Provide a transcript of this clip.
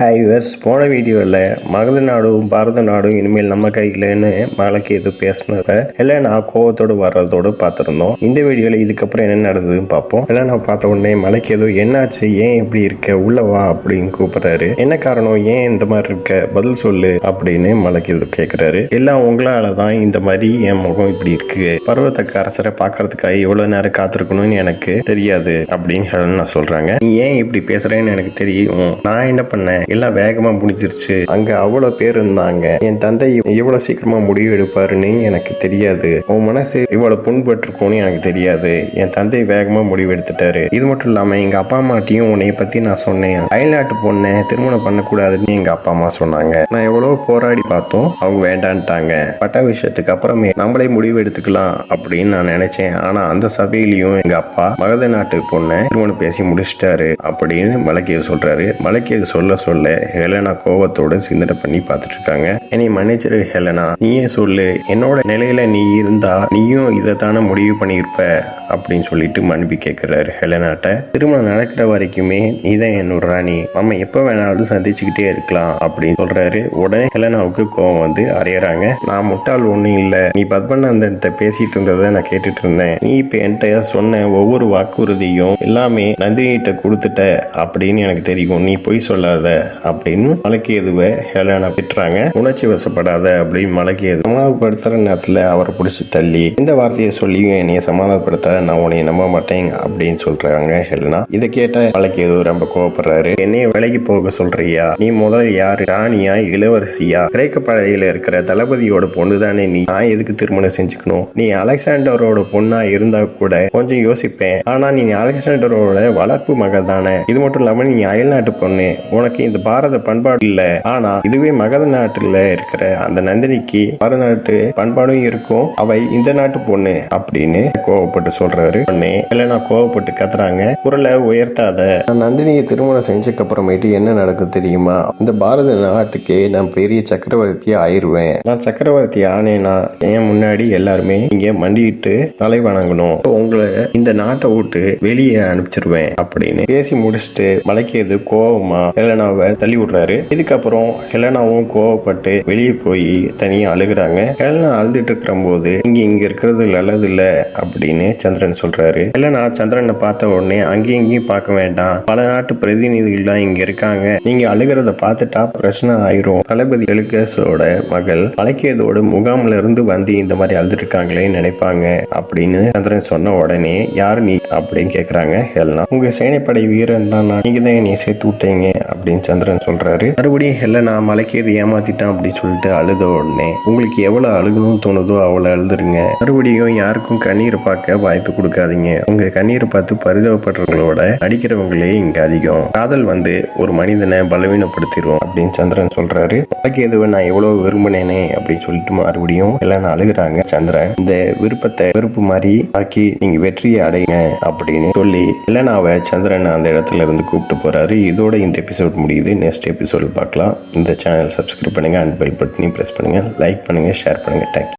Hi yours போன வீடியோவில் மகளிர் நாடும் பாரத நாடும் இனிமேல் நம்ம கையிலன்னு மலைக்கு எது பேசினப்ப ஹெலனா கோவத்தோடு வர்றதோடு பார்த்துருந்தோம். இந்த வீடியோவில் இதுக்கப்புறம் என்ன நடந்ததுன்னு பார்ப்போம். எல்லாம் நான் பார்த்த உடனே மலைக்கு ஏதோ என்னாச்சு? ஏன் இப்படி இருக்க? உள்ள வா அப்படின்னு கூப்பிடுறாரு. என்ன காரணம்? ஏன் இந்த மாதிரி இருக்க? பதில் சொல்லு அப்படின்னு மலைக்கு எது கேட்குறாரு எல்லாம் உங்களால தான் இந்த மாதிரி என் முகம் இப்படி இருக்கு. பருவத்தக்க அரசரை பார்க்கறதுக்காக எவ்வளோ நேரம் காத்திருக்கணும்னு எனக்கு தெரியாது அப்படின்னு நான் சொல்கிறாங்க நீ ஏன் இப்படி பேசுகிறேன்னு எனக்கு தெரியும். நான் என்ன பண்ணேன்? எல்லாம் வேகமா முடிஞ்சிருச்சு. அங்க அவ்வளவு பேர் இருந்தாங்க. என் தந்தை எவ்வளோ சீக்கிரமா முடிவு எடுப்பாருன்னு எனக்கு தெரியாது. உன் மனசு இவ்வளவு புண்பட்டிருக்கும்னு எனக்கு தெரியாது. என் தந்தை வேகமா முடிவு எடுத்துட்டாரு. இது மட்டும் இல்லாமல் எங்க அப்பா அம்மாட்டையும் உன்னைய பத்தி நான் சொன்னேன். அயல்நாட்டு பொண்ணை திருமணம் பண்ணக்கூடாதுன்னு எங்க அப்பா அம்மா சொன்னாங்க. நான் எவ்வளோ போராடி பார்த்தோம். அவங்க வேண்டான்ட்டாங்க. பட்ட விஷயத்துக்கு அப்புறமே நம்மளே முடிவு எடுத்துக்கலாம் அப்படின்னு நான் நினைச்சேன். ஆனா அந்த சபையிலையும் எங்க அப்பா மகத நாட்டு பொண்ணை திருமணம் பேசி முடிச்சிட்டாரு அப்படின்னு மலக்கிய சொல்றாரு. மலக்கிய சொல்ல சொல்ல ஹெலனா கோவத்தோட சிந்தனை பண்ணி பார்த்துட்டு இருக்காங்க என்னை மன்னிச்சிரு ஹெலனா. நீயே சொல்லு. என்னோட நிலையில நீ இருந்தா நீயும் இதைத்தானே முடிவு பண்ணியிருப்ப அப்படின்னு சொல்லிட்டு மனுப்பி கேட்கிறாரு ஹெலனாட்ட. திருமணம் நடக்கிற வரைக்குமே நீ தான் என்னோட ராணி நம்ம எப்போ வேணாலும் சந்திச்சுக்கிட்டே இருக்கலாம் அப்படின்னு சொல்றாரு. உடனே ஹெலனாவுக்கு கோவம் வந்து அறையறாங்க நான் முட்டாள் ஒன்றும் இல்லை. நீ பத்மநாதன்கிட்ட பேசிட்டு இருந்ததை நான் கேட்டுட்டு இருந்தேன். நீ இப்போ என்கிட்ட சொன்ன ஒவ்வொரு வாக்குறுதியும் எல்லாமே நந்தினிகிட்ட கொடுத்துட்ட அப்படின்னு எனக்கு தெரியும். நீ பொய் சொல்லாத. அப்படின்னு மலைக்கு ஹெலனா திட்டுறாங்க. உணர்ச்சி வசப்படாத அப்படின்னு மலக்கியது. எது சமாதானப்படுத்துற நேரத்தில் அவரை பிடிச்சி தள்ளி இந்த வார்த்தையை சொல்லியும் என்னைய சமாதானப்படுத்த நான் உன்னை நம்ப மாட்டேன் அப்படின்னு சொல்றாங்க ஹெலனா. இதை கேட்ட மலைக்கு ரொம்ப கோவப்படுறாரு. என்னைய வேலைக்கு போக சொல்றியா? நீ முதல்ல யாரு? ராணியா இளவரசியா? கிரேக்க பழையில இருக்கிற தளபதியோட பொண்ணு தானே நீ? நான் எதுக்கு திருமணம் செஞ்சுக்கணும்? நீ அலெக்சாண்டரோட பொண்ணா இருந்தா கூட கொஞ்சம் யோசிப்பேன். ஆனா நீ அலெக்சாண்டரோட வளர்ப்பு மக தானே இது மட்டும் இல்லாம நீ அயல்நாட்டு பொண்ணு. உனக்கு இந்த பாரத பண்பாடு இல்ல. ஆனா இதுவே மகத நாட்டுல இருக்கிற அந்த நந்தினிக்கு பாரத நாட்டு பண்பாடும் இருக்கும். அவை இந்த நாட்டு பொண்ணு அப்படின்னு கோவப்பட்டு சொல்றாரு. உடனே இல்லைனா கோவப்பட்டு கத்துறாங்க. குரலை உயர்த்தாத. நான் நந்தினியை திருமணம் செஞ்சதுக்கு அப்புறமேட்டு என்ன நடக்கும் தெரியுமா? இந்த பாரத நாட்டுக்கே நான் பெரிய சக்கரவர்த்தி ஆயிருவேன். நான் சக்கரவர்த்தி ஆனேனா என் முன்னாடி எல்லாருமே இங்க மண்டிட்டு தலை வணங்கணும். உங்களை இந்த நாட்டை விட்டு வெளியே அனுப்பிச்சிருவேன் அப்படின்னு பேசி முடிச்சுட்டு எது கோவமா? ஹெலனாவை தள்ளி விடுறாரு. இதுக்கப்புறம் ஹெலனாவும் கோவப்பட்டு வெளியே போய் தனியாக அழுகுறாங்க. ஹெலனா அழுதுட்டு இருக்கிற போது இங்க இங்க இருக்கிறது நல்லது இல்ல அப்படின்னு சந்திரன் சொல்றாரு. ஹெலனா சந்திரனை பார்த்த உடனே அங்கேயும் இங்கேயும் பார்க்க வேண்டாம். பல நாட்டு பிரதிநிதிகள் தான் இங்க இருக்காங்க. நீங்க அழுகிறத பார்த்துட்டா பிரச்சனை ஆயிரும். தளபதி எலுகஸோட மகள் மலைக்கேதோட முகாம்ல இருந்து வந்து இந்த மாதிரி அழுதுட்டு இருக்காங்களே நினைப்பாங்க அப்படின்னு சந்திரன் சொன்ன உடனே யார் நீ? அப்படின்னு கேக்குறாங்க ஹெலனா. உங்க சேனைப்படை வீரன் தான் நான். நீங்க தான் என்னை சேர்த்து விட்டீங்க அப்படின்னு சந்திரன் சொல்றாரு. மறுபடியும் ஹெலனா மலைக்கேது ஏமாத்திட்டான் அப்படின்னு சொல்லிட்டு அழுத உடனே உங்களுக்கு எவ்வளவு அழுகணும் தோணுதோ அவ்வளவு அழுதுருங்க. மறுபடியும் யாருக்கும் கண்ணீர் பார்க்க வாய்ப்பு கொடுக்காதீங்க. உங்க கண்ணீரை பார்த்து பரிதவப்படுறவங்களோட அடிக்கிறவங்களே இங்க அதிகம். காதல் வந்து ஒரு மனிதனை பலவீனப்படுத்திடும் அப்படின்னு சந்திரன் சொல்றாரு. மலைக்கேதுவை நான் எவ்வளவு விரும்பினேனே அப்படின்னு சொல்லிட்டு மறுபடியும் எல்லாம் அழுகுறாங்க. சந்திரன் இந்த விருப்பத்தை வெறுப்பு மாதிரி ஆக்கி நீங்க வெற்றியை அடையுங்க அப்படின்னு சொல்லி இல்லைனாவை சந்திரன் அந்த இடத்துல இருந்து கூப்பிட்டு போறாரு. இதோட இந்த எபிசோட் முடியுது நெக்ஸ்ட் எபிசோடில் பார்க்கலாம். இந்த சேனல் சப்ஸ்கிரைப் பண்ணுங்க. அண்ட் பெல் பட்டனையும் ப்ரெஸ் பண்ணுங்க. லைக் பண்ணுங்க. ஷேர் பண்ணுங்க. Thank you